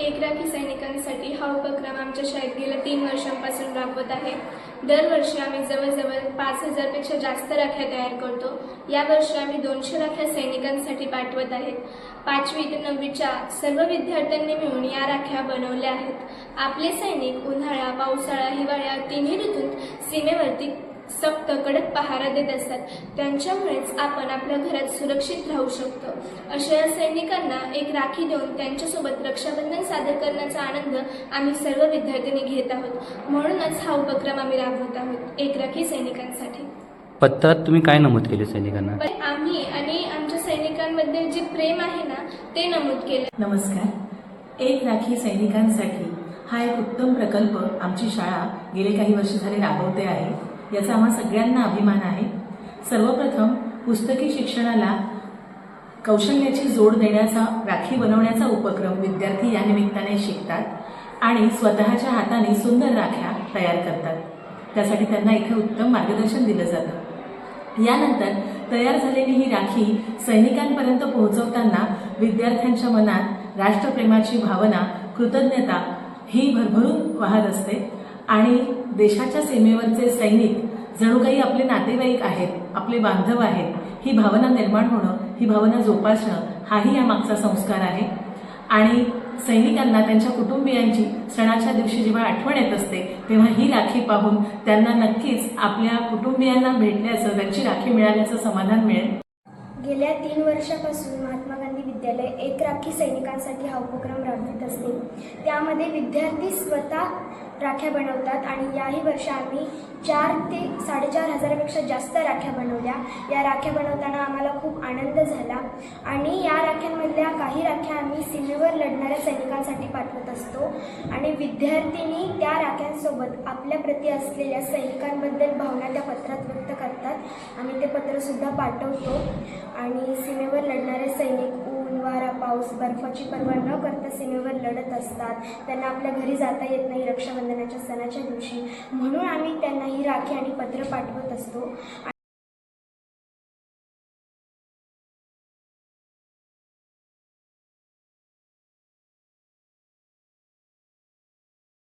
एक राखी सैनिकांसाठी हा उपक्रम आमच्या शाळेत गेल्या तीन वर्षांपासून राबवत आहे. दरवर्षी आम्ही जवळजवळ पाच हजारपेक्षा जास्त राख्या तयार करतो. यावर्षी आम्ही दोनशे राख्या सैनिकांसाठी पाठवत आहेत पाचवी ते नववीच्या सर्व विद्यार्थ्यांनी मिळून या राख्या बनवल्या आहेत. आपले सैनिक उन्हाळा पावसाळा हिवाळा तिन्ही ऋतूत सीमेवरती सक्त कडक पहारा देत असतात. त्यांच्यामुळेच आपण आपल्या घरात सुरक्षित राहू शकतो. अशा या सैनिकांना एक राखी देऊन त्यांच्यासोबत रक्षाबंधन सादर करण्याचा आनंद आम्ही सर्व विद्यार्थ्यांनी घेत आहोत. म्हणूनच हा उपक्रम आम्ही राबवत आहोत. एक राखी सैनिकांसाठी. पत्रात तुम्ही काय नमूद केले सैनिकांना? आम्ही आणि आमच्या सैनिकांबद्दल जे प्रेम आहे ना ते नमूद केले. नमस्कार. एक राखी सैनिकांसाठी हा एक उत्तम प्रकल्प आमची शाळा गेले काही वर्ष झाले राबवते आहे. याचा आम्हा सगळ्यांना अभिमान आहे. सर्वप्रथम पुस्तकी शिक्षणाला कौशल्याची जोड देण्याचा राखी बनवण्याचा उपक्रम विद्यार्थी या निमित्ताने शिकतात आणि स्वतःच्या हाताने सुंदर राख्या तयार करतात. त्यासाठी त्यांना इथे उत्तम मार्गदर्शन दिलं जातं. यानंतर तयार झालेली ही राखी सैनिकांपर्यंत पोहोचवताना विद्यार्थ्यांच्या मनात राष्ट्रप्रेमाची भावना कृतज्ञता ही भरभरून वाहत असते. आणि देशाच्या सीमेवरचे सैनिक जणू काही आपले नातेवाईक आहेत आपले बांधव आहेत ही भावना निर्माण होणं ही भावना जोपासणं हाही या मागचा संस्कार आहे. आणि सैनिकांना त्यांच्या कुटुंबियांची सणाच्या दिवशी जेव्हा आठवण येत असते तेव्हा ही राखी पाहून त्यांना नक्कीच आपल्या कुटुंबियांना भेटल्याचं त्यांची राखी मिळाल्याचं समाधान मिळेल. गेल्या तीन वर्षापासून महात्मा गांधी विद्यालय एक राखी सैनिकांसाठी हा उपक्रम राबवित असते. त्यामध्ये विद्यार्थी स्वतः राख्या बनवतात आणि याही वर्षी आम्ही चार ते साडेचार हजारापेक्षा जास्त राख्या बनवल्या. या राख्या बनवताना आम्हाला खूप आनंद झाला आणि या राख्यांमधल्या काही राख्या आम्ही सीमेवर लढणाऱ्या सैनिकांसाठी पाठवत असतो आणि विद्यार्थ्यांनी त्या राख्यांसोबत आपल्याप्रती असलेल्या सैनिकांबद्दल भावना त्या पत्रात व्यक्त करतात. आम्ही ते पत्रसुद्धा पाठवतो आणि सीमेवर लढणारे सैनिक वारा पाऊस बर्फाची पर्वा न करता सीमेवर लढत असतात. त्यांना आपल्या घरी जाता येत नाही रक्षाबंधनाच्या सणाच्या दिवशी. म्हणून आम्ही त्यांना ही राखी आणि पत्र पाठवत असतो.